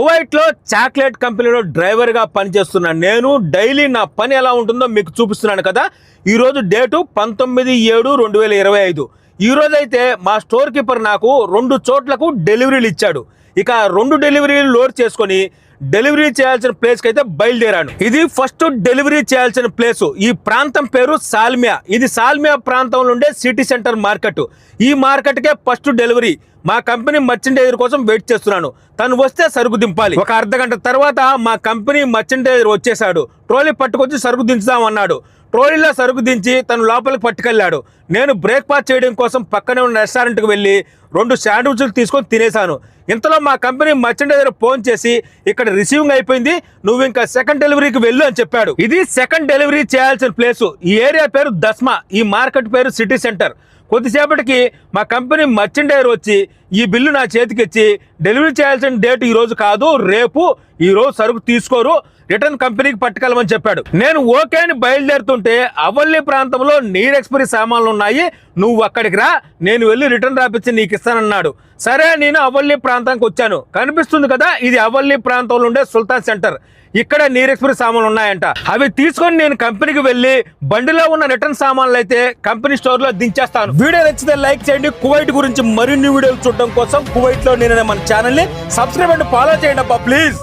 కువైట్లో చాక్లెట్ కంపెనీలో డ్రైవర్గా పనిచేస్తున్న నేను డైలీ నా పని ఎలా ఉంటుందో మీకు చూపిస్తున్నాను కదా. ఈ రోజు డేటు పంతొమ్మిది ఏడు రెండు వేల ఇరవై ఐదు. ఈ అయితే మా స్టోర్ కీపర్ నాకు రెండు చోట్లకు డెలివరీలు ఇచ్చాడు. ఇక రెండు డెలివరీలు లోడ్ చేసుకొని డెలివరీ చేయాల్సిన ప్లేస్కి అయితే బయలుదేరాను. ఇది ఫస్ట్ డెలివరీ చేయాల్సిన ప్లేసు. ఈ ప్రాంతం పేరు సాల్మియా. ఇది సాల్మియా ప్రాంతంలో ఉండే సిటీ సెంటర్ మార్కెట్. ఈ మార్కెట్కే ఫస్ట్ డెలివరీ. మా కంపెనీ మర్చెండైజర్ కోసం వెయిట్ చేస్తున్నాను. తను వస్తే సరుకు దింపాలి. ఒక అర్ధ గంట తర్వాత మా కంపెనీ మర్చెండైజర్ వచ్చేసాడు ట్రోలీ పట్టుకొచ్చి సరుకు దించుదామన్నాడు. ట్రోలీలో సరుకు దించి తను లోపలికి పట్టుకెళ్ళాడు. నేను బ్రేక్ఫాస్ట్ చేయడం కోసం పక్కనే ఉన్న రెస్టారెంట్కి వెళ్ళి రెండు శాండ్విచ్లు తీసుకొని తినేశాను. ఇంతలో మా కంపెనీ మర్చెండైజర్ ఫోన్ చేసి ఇక్కడ రిసీవింగ్ అయిపోయింది నువ్వు ఇంకా సెకండ్ డెలివరీకి వెళ్ళు అని చెప్పాడు. ఇది సెకండ్ డెలివరీ చేయాల్సిన ప్లేసు. ఈ ఏరియా పేరు దస్మా ఈ మార్కెట్ పేరు సిటీ సెంటర్. కొద్దిసేపటికి మా కంపెనీ మర్చెండైజర్ వచ్చి ఈ బిల్లు నా చేతికి ఇచ్చి డెలివరీ చేయాల్సిన డేట్ ఈరోజు కాదు రేపు ఈరోజు సరుకు తీసుకోరు రిటర్న్ కంపెనీకి పట్టుకెళ్ళమని చెప్పాడు. నేను ఓకే అని బయలుదేరుతుంటే అవల్లి ప్రాంతంలో నీర్ ఎక్స్పైరీ సామాన్లు ఉన్నాయి. నువ్వు అక్కడికి రా నేను వెళ్ళి రిటర్న్ రాపించి నీకు ఇస్తానన్నాడు. సరే నేను అవల్లి ప్రాంతానికి వచ్చాను. కనిపిస్తుంది కదా ఇది అవల్లి ప్రాంతంలో ఉండే సుల్తాన్ సెంటర్. ఇక్కడ నీర్ ఎక్స్ప్రెస్ సామాన్లు ఉన్నాయంట. అవి తీసుకొని నేను కంపెనీకి వెళ్ళి బండిలో ఉన్న రిటర్న్ సామాన్లు అయితే కంపెనీ స్టోర్లో దించేస్తాను. వీడియో నచ్చితే లైక్ చేయండి. కువైట్ గురించి మరిన్ని వీడియోలు చూడడం కోసం కువైట్లో నేను మన ఛానల్ని సబ్స్క్రైబ్ అండ్ ఫాలో చేయండి అబ్బా ప్లీజ్